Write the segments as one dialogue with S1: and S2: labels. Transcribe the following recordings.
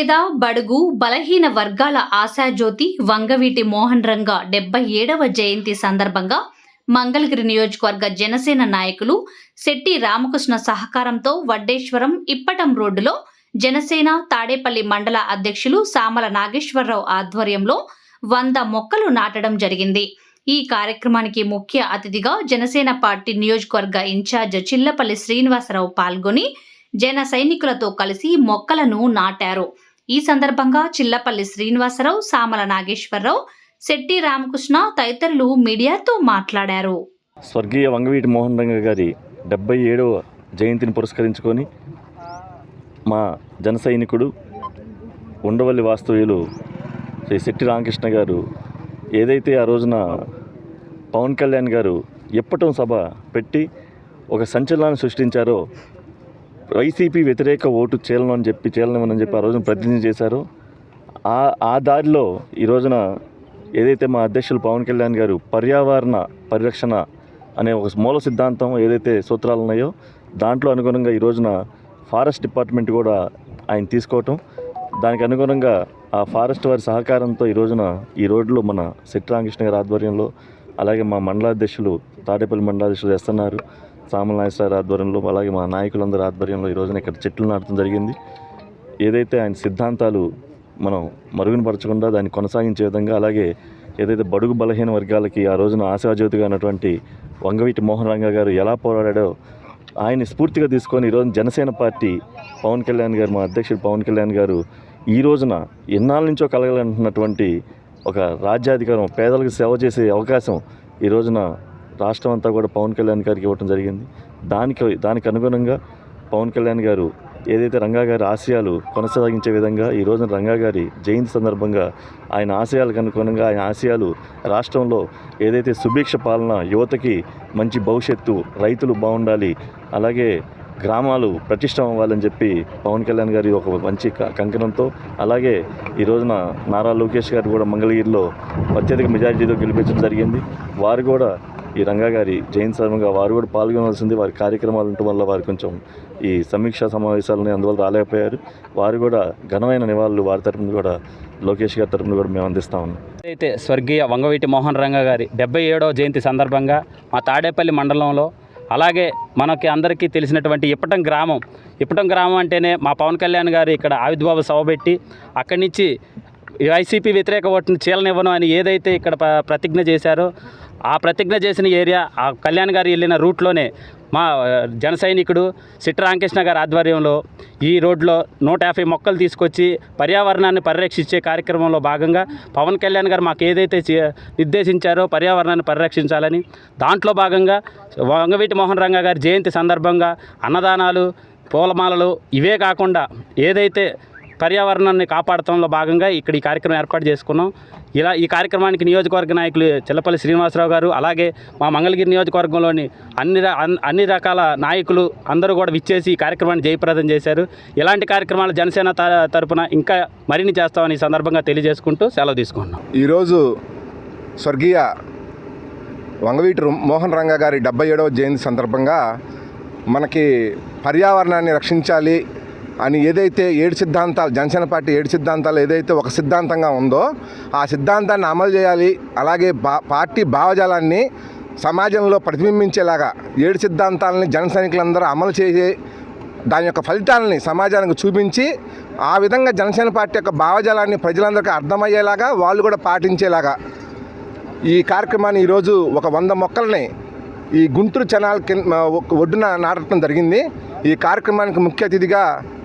S1: పేద బడుగు బలహీన వర్గాల ఆశాజ్యోతి వంగవీటి మోహన్ రంగ డెబ్బై ఏడవ జయంతి సందర్భంగా మంగళగిరి నియోజకవర్గ జనసేన నాయకులు శెట్టి రామకృష్ణ సహకారంతో వడ్డేశ్వరం ఇప్పటం రోడ్డులో జనసేన తాడేపల్లి మండల అధ్యక్షులు సామల నాగేశ్వరరావు ఆధ్వర్యంలో వంద మొక్కలు నాటడం జరిగింది. ఈ కార్యక్రమానికి ముఖ్య అతిథిగా జనసేన పార్టీ నియోజకవర్గ ఇన్ఛార్జ్ చిల్లపల్లి శ్రీనివాసరావు పాల్గొని జన సైనికులతో కలిసి మొక్కలను నాటారు. ఈ సందర్భంగా చిల్లపల్లి శ్రీనివాసరావు సామల నాగేశ్వరరావు శెట్టి రామకృష్ణ తదితరులు మీడియాతో మాట్లాడారు.
S2: స్వర్గీయ వంగవీటి మోహన్ రంగ గారి డెబ్బై ఏడవ జయంతిని పురస్కరించుకొని మా జన సైనికుడు ఉండవల్లి వాస్తవ్యులు శ్రీ శెట్టి రామకృష్ణ గారు ఏదైతే ఆ రోజున పవన్ కళ్యాణ్ గారు ఎప్పటం సభ పెట్టి ఒక సంచలనాన్ని సృష్టించారో వైసీపీ వ్యతిరేక ఓటు చీలను అని చెప్పి చీలనివ్వనని చెప్పి ఆ రోజున ప్రతిజ్ఞ చేశారు. ఆ ఆ దారిలో ఈ రోజున ఏదైతే మా అధ్యక్షులు పవన్ కళ్యాణ్ గారు పర్యావరణ పరిరక్షణ అనే ఒక మూల సిద్ధాంతం ఏదైతే సూత్రాలు ఉన్నాయో దాంట్లో అనుగుణంగా ఈ రోజున ఫారెస్ట్ డిపార్ట్మెంట్ కూడా ఆయన తీసుకోవటం. దానికి అనుగుణంగా ఆ ఫారెస్ట్ వారి సహకారంతో ఈ రోజున ఈ రోడ్లు మన శెట్టి రామకృష్ణ గారి ఆధ్వర్యంలో అలాగే మా మండలాధ్యక్షులు తాడేపల్లి మండలాధ్యక్షులు చేస్తున్నారు సామల సార్ ఆధ్వర్యంలో అలాగే మా నాయకులందరి ఆధ్వర్యంలో ఈ రోజున ఇక్కడ చెట్లు నాటడం జరిగింది. ఏదైతే ఆయన సిద్ధాంతాలు మనం మరుగునపరచకుండా దాన్ని కొనసాగించే విధంగా అలాగే ఏదైతే బడుగు బలహీన వర్గాలకి ఆ రోజున ఆశాజ్యోతిగా ఉన్నటువంటి వంగవీటి మోహన్ రంగ గారు ఎలా పోరాడాడో ఆయన స్ఫూర్తిగా తీసుకొని ఈరోజు జనసేన పార్టీ పవన్ కళ్యాణ్ గారు మా అధ్యక్షుడు పవన్ కళ్యాణ్ గారు ఈ రోజున ఎన్నాళ్ళ నుంచో కలగాలంటున్నటువంటి ఒక రాజ్యాధికారం పేదలకు సేవ చేసే అవకాశం ఈ రోజున రాష్ట్రం అంతా కూడా పవన్ కళ్యాణ్ గారికి ఇవ్వడం జరిగింది. దానికి దానికి అనుగుణంగా పవన్ కళ్యాణ్ గారు ఏదైతే రంగా గారి ఆశయాలు కొనసాగించే విధంగా ఈ రోజున రంగా గారి జయంతి సందర్భంగా ఆయన ఆశయాలకు అనుగుణంగా ఆయన ఆశయాలు రాష్ట్రంలో ఏదైతే సుభిక్ష పాలన యువతకి మంచి భవిష్యత్తు రైతులు బాగుండాలి అలాగే గ్రామాలు ప్రతిష్టం అవ్వాలని చెప్పి పవన్ కళ్యాణ్ గారి ఒక మంచి క- కంకణంతో అలాగే ఈ రోజున నారా లోకేష్ గారు కూడా మంగళగిరిలో అత్యధిక మెజారిటీతో గెలిపించడం జరిగింది. వారు కూడా ఈ రంగా గారి జయంతి సందర్భంగా వారు కూడా పాల్గొనవలసింది వారి కార్యక్రమాలు ఉండటం వల్ల వారు కొంచెం ఈ సమీక్షా సమావేశాలని అందువల్ల రాలేకపోయారు. వారు కూడా ఘనమైన నివాళులు వారి తరపున కూడా లోకేష్ గారి తరపున కూడా మేము అందిస్తా ఉన్నాం.
S3: అయితే స్వర్గీయ వంగవీటి మోహన్ రంగ గారి డెబ్బై ఏడవ జయంతి సందర్భంగా మా తాడేపల్లి మండలంలో అలాగే మనకి అందరికీ తెలిసినటువంటి ఇప్పటం గ్రామం ఇప్పటం గ్రామం అంటేనే మా పవన్ కళ్యాణ్ గారు ఇక్కడ ఆవిర్భావ సభ పెట్టి అక్కడి నుంచి వైసీపీ వ్యతిరేక ఓటును చీలనివ్వను అని ఏదైతే ఇక్కడ ప్రతిజ్ఞ చేశారో ఆ ప్రతిజ్ఞ చేసిన ఏరియా ఆ కళ్యాణ్ గారు వెళ్ళిన రూట్లోనే మా జన సైనికుడు సిట్టి రామకృష్ణ గారి ఆధ్వర్యంలో ఈ రోడ్లో నూట యాభై మొక్కలు తీసుకొచ్చి పర్యావరణాన్ని పరిరక్షించే కార్యక్రమంలో భాగంగా పవన్ కళ్యాణ్ గారు మాకు ఏదైతే చే- నిర్దేశించారో పర్యావరణాన్ని పరిరక్షించాలని దాంట్లో భాగంగా వంగవీటి మోహన్ రంగ గారి జయంతి సందర్భంగా అన్నదానాలు పూలమాలలు ఇవే కాకుండా ఏదైతే పర్యావరణాన్ని కాపాడటంలో భాగంగా ఇక్కడ ఈ కార్యక్రమం ఏర్పాటు చేసుకున్నాం. ఇలా ఈ కార్యక్రమానికి నియోజకవర్గ నాయకులు చిల్లపల్లి శ్రీనివాసరావు గారు అలాగే మా మంగళగిరి నియోజకవర్గంలోని అన్ని అన్- అన్ని రకాల నాయకులు అందరూ కూడా విచ్చేసి ఈ కార్యక్రమాన్ని జయప్రదం చేశారు. ఇలాంటి కార్యక్రమాలు జనసేన త- తరపున ఇంకా మరిన్ని చేస్తామని ఈ సందర్భంగా తెలియజేసుకుంటూ సెలవు తీసుకుంటున్నాం.
S4: ఈరోజు స్వర్గీయ వంగవీటి మోహన్ రంగ గారి డెబ్బై ఏడవ జయంతి సందర్భంగా మనకి పర్యావరణాన్ని రక్షించాలి అని ఏదైతే ఏడు సిద్ధాంతాలు జనసేన పార్టీ ఏడు సిద్ధాంతాలు ఏదైతే ఒక సిద్ధాంతంగా ఉందో ఆ సిద్ధాంతాన్ని అమలు చేయాలి. అలాగే బా పార్టీ భావజాలాన్ని సమాజంలో ప్రతిబింబించేలాగా ఏడు సిద్ధాంతాలని జన సైనికులందరూ అమలు చేసే దాని యొక్క ఫలితాలని సమాజానికి చూపించి ఆ విధంగా జనసేన పార్టీ యొక్క భావజాలాన్ని ప్రజలందరికీ అర్థమయ్యేలాగా వాళ్ళు కూడా పాటించేలాగా ఈ కార్యక్రమాన్ని ఈరోజు ఒక వంద మొక్కల్ని ఈ గుంటూరు చనాల కింద ఒడ్డున నాటడం జరిగింది. ఈ కార్యక్రమానికి ముఖ్య అతిథిగా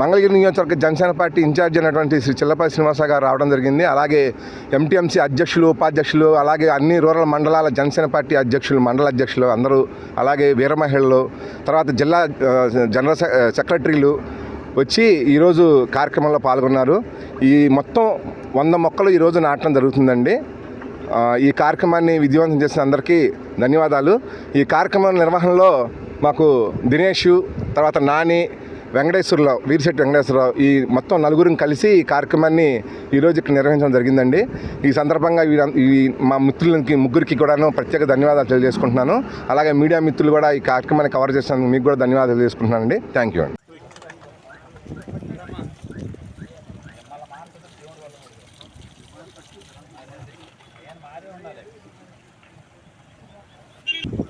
S4: మంగళగిరి నియోజకవర్గ జనసేన పార్టీ ఇన్ఛార్జ్ అయినటువంటి శ్రీ చిల్లపల్లి శ్రీనివాస గారు రావడం జరిగింది. అలాగే ఎంటీఎంసీ అధ్యక్షులు ఉపాధ్యక్షులు అలాగే అన్ని రూరల్ మండలాల జనసేన పార్టీ అధ్యక్షులు మండల అధ్యక్షులు అందరూ అలాగే వీరమహిళలు తర్వాత జిల్లా జనరల్ సెక్రటరీలు వచ్చి ఈరోజు కార్యక్రమంలో పాల్గొన్నారు. ఈ మొత్తం వంద మొక్కలు ఈరోజు నాటడం జరుగుతుందండి. ఈ కార్యక్రమాన్ని విజయవంతం చేసిన అందరికీ ధన్యవాదాలు. ఈ కార్యక్రమం నిర్వహణలో మాకు దినేష్ తర్వాత నాని వెంకటేశ్వరరావు వీరిశెట్టి వెంకటేశ్వరరావు ఈ మొత్తం నలుగురిని కలిసి ఈ కార్యక్రమాన్ని ఈరోజు ఇక్కడ నిర్వహించడం జరిగిందండి. ఈ సందర్భంగా ఈ మా మిత్రులకి ముగ్గురికి కూడాను ప్రత్యేక ధన్యవాదాలు తెలియజేసుకుంటున్నాను. అలాగే మీడియా మిత్రులు కూడా ఈ కార్యక్రమాన్ని కవర్ చేసినందుకు మీకు కూడా ధన్యవాదాలు తెలియజేసుకుంటున్నాను అండి థ్యాంక్ యూ అండి.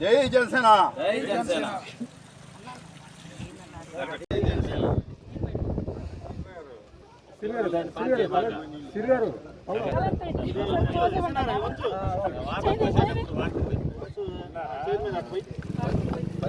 S5: జై జనసేన
S3: జై జనసేన
S4: ఇక.